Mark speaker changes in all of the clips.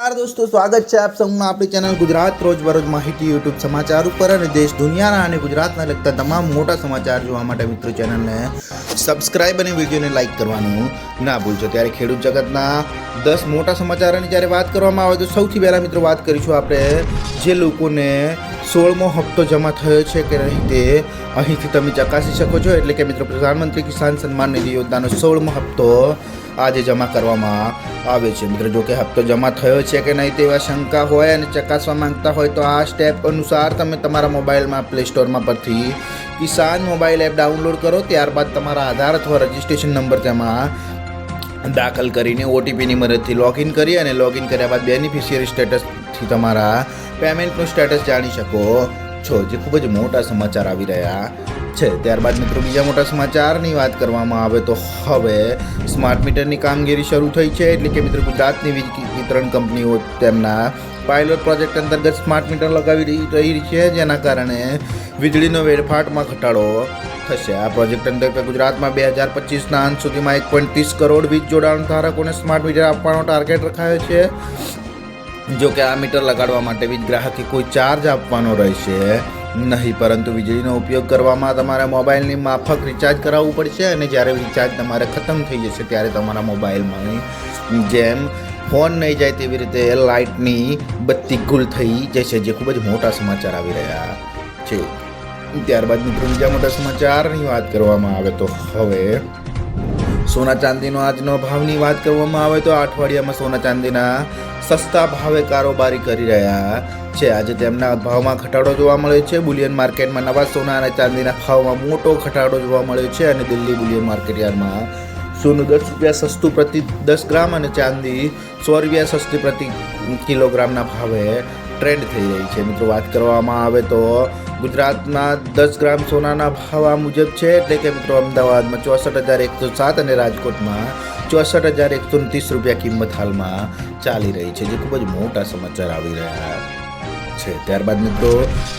Speaker 1: નમસ્કાર દોસ્તો, સ્વાગત છે આપ સૌમાં આપણી ચેનલ ગુજરાત રોજબરોજ માહિતી યુટ્યુબ સમાચાર ઉપર અને દેશ દુનિયાના અને ગુજરાતના લગતા તમામ મોટા સમાચાર જોવા માટે મિત્રો ચેનલને સબસ્ક્રાઇબ અને વિડીયોને લાઇક કરવાનું ના ભૂલશો. ત્યારે ખેડૂત જગતના દસ મોટા સમાચારોની જ્યારે વાત કરવામાં આવે તો સૌથી પહેલાં મિત્રો વાત કરીશું આપણે જે લોકોને સોળમો હપ્તો જમા થયો છે કે નહીં તે અહીંથી તમે ચકાસી શકો છો. એટલે કે મિત્રો, પ્રધાનમંત્રી કિસાન સન્માન નિધિ યોજનાનો સોળમો હપ્તો આજે જમા કરવામાં આવે છે. મિત્રો, જો કે હપ્તો જમા થયો છે કે નહીં તેવા શંકા હોય અને ચકાસવા માંગતા હોય તો આ સ્ટેપ અનુસાર તમે તમારા મોબાઈલમાં પ્લે સ્ટોરમાં પરથી કિસાન મોબાઈલ એપ ડાઉનલોડ કરો. ત્યારબાદ તમારા આધાર અથવા રજિસ્ટ્રેશન નંબર તેમાં દાખલ કરીને ઓટીપીની મદદથી લોગિન કરી અને લોગિન કર્યા બાદ બેનિફિશિયરી સ્ટેટસથી તમારા પેમેન્ટનું સ્ટેટસ જાણી શકો છો. જે ખૂબ જ મોટા સમાચાર આવી રહ્યા છે. ત્યારબાદ મિત્રો બીજા મોટા સમાચારની વાત કરવામાં આવે તો હવે સ્માર્ટ મીટરની કામગીરી શરૂ થઈ છે. એટલે કે મિત્રો ગુજરાતની વીજ વિતરણ કંપનીઓ તેમના પાયલોટ પ્રોજેક્ટ અંતર્ગત સ્માર્ટ મીટર લગાવી રહી છે. જેના કારણે વીજળીનો વેડફાટમાં ઘટાડો થશે. આ પ્રોજેક્ટ અંતર્ગત ગુજરાતમાં બે હજાર પચીસના અંત સુધીમાં એક પોઈન્ટ ત્રીસ કરોડ વીજ જોડાણ ધારકોને સ્માર્ટ મીટર આપવાનો ટાર્ગેટ રખાયો છે. જો કે આ મીટર લગાડવા માટે વીજ ગ્રાહકે કોઈ ચાર્જ આપવાનો રહેશે. નહીં, પરંતુ વીજળીનો ઉપયોગ કરવામાં તમારે મોબાઈલની માફક રિચાર્જ કરાવવું પડશે અને જ્યારે રિચાર્જ તમારે ખતમ થઈ જશે ત્યારે તમારા મોબાઈલમાં જેમ ફોન નહીં જાય તેવી રીતે લાઇટની બત્તી ગુલ થઈ જશે, જે ખૂબ જ મોટા સમાચાર આવી રહ્યા છે. ત્યારબાદ મિત્રો, બીજા મોટા સમાચારની વાત કરવામાં આવે તો હવે સોના ચાંદીનો આજનો ભાવની વાત કરવામાં આવે તો અઠવાડિયામાં સોના ચાંદીના સસ્તા ભાવે કારોબારી કરી રહ્યા છે. આજે તેમના ભાવમાં ઘટાડો જોવા મળ્યો છે. બુલિયન માર્કેટમાં નવા સોના અને ચાંદીના ભાવમાં મોટો ઘટાડો જોવા મળ્યો છે અને દિલ્હી બુલિયન માર્કેટ સોનું દસ રૂપિયા સસ્તું પ્રતિ દસ ગ્રામ અને ચાંદી સો રૂપિયા સસ્તી પ્રતિ કિલોગ્રામના ભાવે ટ્રેન્ડ થઈ રહી છે. મિત્રો, વાત કરવામાં આવે તો ગુજરાતમાં દસ ગ્રામ સોનાના ભાવ આ મુજબ છે. એટલે કે મિત્રો, અમદાવાદમાં ચોસઠ હજાર એકસો સાત અને રાજકોટમાં ચોસઠ હજાર એકસો ત્રીસ રૂપિયા કિંમત હાલમાં ચાલી રહી છે, જે ખૂબ જ મોટા સમાચાર આવી રહ્યા છે. ત્યારબાદ મિત્રો,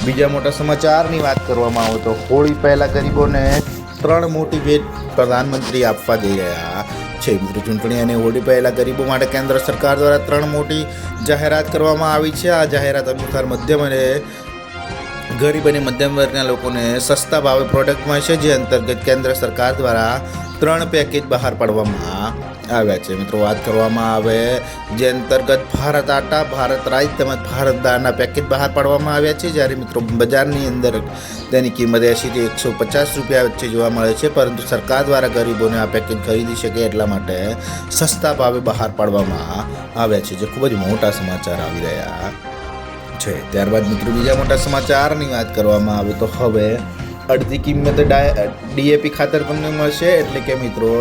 Speaker 1: બીજા મોટા સમાચારની વાત કરવામાં આવે તો હોળી પહેલાં ગરીબોને ત્રણ મોટી ભેટ પ્રધાનમંત્રી આપવા જઈ રહ્યા છે. મિત્રો, ચૂંટણી અને હોળી પહેલાં ગરીબો માટે કેન્દ્ર સરકાર દ્વારા ત્રણ મોટી જાહેરાત કરવામાં આવી છે. આ જાહેરાત અનુસાર મધ્યમ અને ગરીબ અને મધ્યમ વર્ગના લોકોને સસ્તા ભાવે પ્રોડક્ટ મળશે, જે અંતર્ગત કેન્દ્ર સરકાર દ્વારા ત્રણ પેકેજ બહાર પાડવામાં આવ્યા છે. મિત્રો, વાત કરવામાં આવે, જે અંતર્ગત ભારત આટા, ભારત રાઈસ તેમજ ભારત દાળના પેકેજ બહાર પાડવામાં આવ્યા છે. જ્યારે મિત્રો, બજારની અંદર તેની કિંમત એંશીથી એકસો પચાસ રૂપિયા વચ્ચે જોવા મળે છે, પરંતુ સરકાર દ્વારા ગરીબોને આ પેકેજ ખરીદી શકે એટલા માટે સસ્તા ભાવે બહાર પાડવામાં આવ્યા છે, જે ખૂબ જ મોટા સમાચાર આવી રહ્યા છે. ત્યારબાદ મિત્રો બીજા મોટા સમાચારની વાત કરવામાં આવે તો હવે અડધી કિંમતે ડીએપી ખાતર તમને મળશે એટલે કે મિત્રો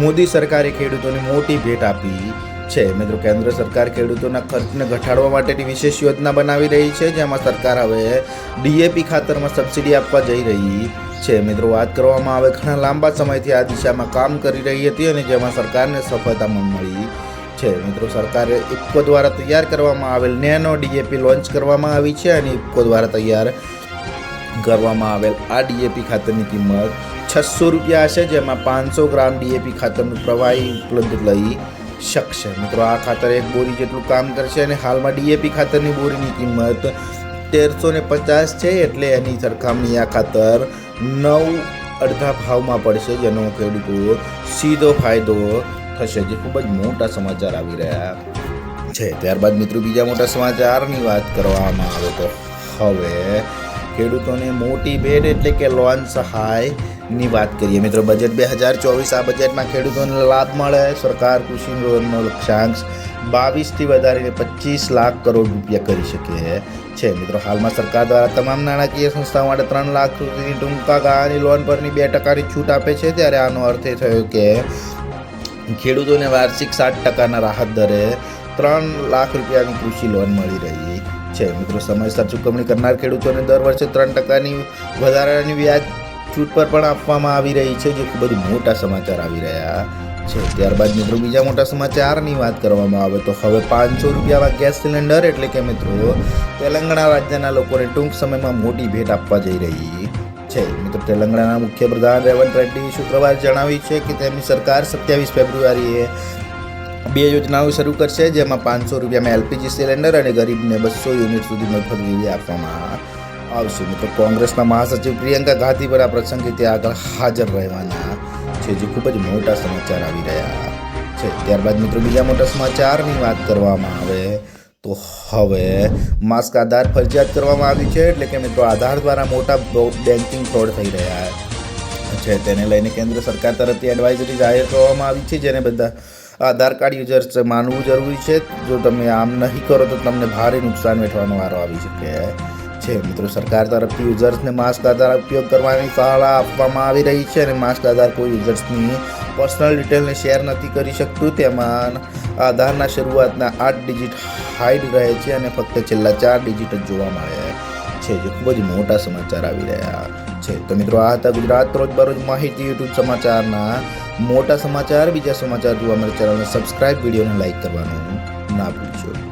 Speaker 1: મોદી સરકારે ખેડૂતોને મોટી ભેટ આપી છે. મિત્રો કેન્દ્ર સરકાર ખેડૂતોના ખર્ચને ઘટાડવા માટેની વિશેષ યોજના બનાવી રહી છે, જેમાં સરકાર હવે ડીએપી ખાતરમાં સબસિડી આપવા જઈ રહી છે. મિત્રો વાત કરવામાં આવે, ઘણા લાંબા સમયથી આ દિશામાં કામ કરી રહી હતી અને જેમાં સરકારને સફળતા મળી છે. મિત્રો, સરકારે ઇફકો દ્વારા તૈયાર કરવામાં આવેલ નેનો ડીએપી લોન્ચ કરવામાં આવી છે અને ઇફકો દ્વારા તૈયાર કરવામાં આવેલ આ ડીએપી ખાતરની કિંમત છસો રૂપિયા હશે, જેમાં પાંચસો ગ્રામ ડીએપી ખાતરનું પ્રવાહી ઉપલબ્ધ લઈ શકશે. મિત્રો, આ ખાતર એક બોરી જેટલું કામ કરશે અને હાલમાં ડીએપી ખાતરની બોરીની કિંમત તેરસો ને પચાસ છે એટલે એની સરખામણી આ ખાતર નવ અડધા ભાવમાં પડશે, જેનો ખેડૂતો સીધો ફાયદો થશે, જે ખૂબ જ મોટા સમાચાર આવી રહ્યા છે. ત્યારબાદ મિત્રો, બીજા મોટા સમાચારની વાત કરવામાં આવે તો હવે ખેડૂતોને મોટી ભેટ એટલે કે લોન સહાયની વાત કરીએ. મિત્રો, બજેટ બે હજાર ચોવીસ આ બજેટમાં ખેડૂતોને લાભ મળે. સરકાર કૃષિ લોનનો લક્ષ્યાંક બાવીસથી વધારીને પચીસ લાખ કરોડ રૂપિયા કરી શકે છે. મિત્રો, હાલમાં સરકાર દ્વારા તમામ નાણાકીય સંસ્થાઓ માટે ત્રણ લાખ સુધીની ટૂંકા ગાળાની લોન પરની બે ટકાની છૂટ આપે છે. ત્યારે આનો અર્થ એ થયો કે ખેડૂતોને વાર્ષિક સાત ટકાના રાહત દરે ત્રણ લાખ રૂપિયાની કૃષિ લોન મળી રહી છે. મિત્રો, સમયસર ચૂકવણી કરનાર ખેડૂતોને દર વર્ષે ત્રણ ટકાની વધારાની વ્યાજ છૂટ પર પણ આપવામાં આવી રહી છે, જે ખૂબ જ મોટા સમાચાર આવી રહ્યા છે. ત્યારબાદ મિત્રો, બીજા મોટા સમાચારની વાત કરવામાં આવે તો હવે પાંચસો રૂપિયામાં ગેસ સિલિન્ડર એટલે કે મિત્રો, તેલંગાણા રાજ્યના લોકોને ટૂંક સમયમાં મોટી ભેટ આપવા જઈ રહી છે. મિત્રો, તેલંગાણાના મુખ્યપ્રધાન રેવંત રેડ્ડી શુક્રવારે જણાવ્યું છે કે તેમની સરકાર સત્યાવીસ ફેબ્રુઆરીએ બે યોજનાઓ શરૂ કરશે, જેમાં પાંચસો રૂપિયામાં એલપીજી સિલિન્ડર અને ગરીબને બસો યુનિટ સુધી મફત વીજળી આપવામાં આવશે. મિત્રો, કોંગ્રેસના મહાસચિવ પ્રિયંકા ગાંધી પર આ પ્રસંગે ત્યાં આગળ હાજર રહેવાના છે, જે ખૂબ જ મોટા સમાચાર આવી રહ્યા છે. ત્યારબાદ, મિત્રો, બીજા મોટા સમાચારની વાત કરવામાં આવે તો હવે માસ્ક આધાર ફરજિયાત કરવામાં આવી છે, એટલે કે મિત્રો આધાર દ્વારા મોટા બેન્કિંગ ફ્રોડ થઈ રહ્યા છે. તેને લઈને કેન્દ્ર સરકાર તરફથી એડવાઇઝરી જાહેર કરવામાં આવી છે, જેને બધા આધાર કાર્ડ યુઝર્સ માનવું જરૂરી છે. જો તમે આમ નહીં કરો તો તમને ભારે નુકસાન વેઠવાનો વારો આવી શકે છે. મિત્રો, સરકાર તરફથી યુઝર્સને માસ્ક આધાર ઉપયોગ કરવાની સલાહ આપવામાં આવી રહી છે અને માસ્ક આધાર કોઈ યુઝર્સની પર્સનલ ડિટેલને શેર નથી કરી શકતું. તેમાં આધારના શરૂઆતના આઠ ડિજિટ હાઈડ રહે છે અને ફક્ત છેલ્લા ચાર ડિજિટ જ જોવા મળે છે, જે ખૂબ જ મોટા સમાચાર આવી રહ્યા છે. તો મિત્રો, આ હતા ગુજરાત રોજબરોજ માહિતી યુટ્યુબ સમાચારના મોટા સમાચાર. બીજા સમાચાર જોવા મળે ચેનલને સબસ્ક્રાઈબ વિડીયોને લાઈક કરવાનું ના ભૂલશો.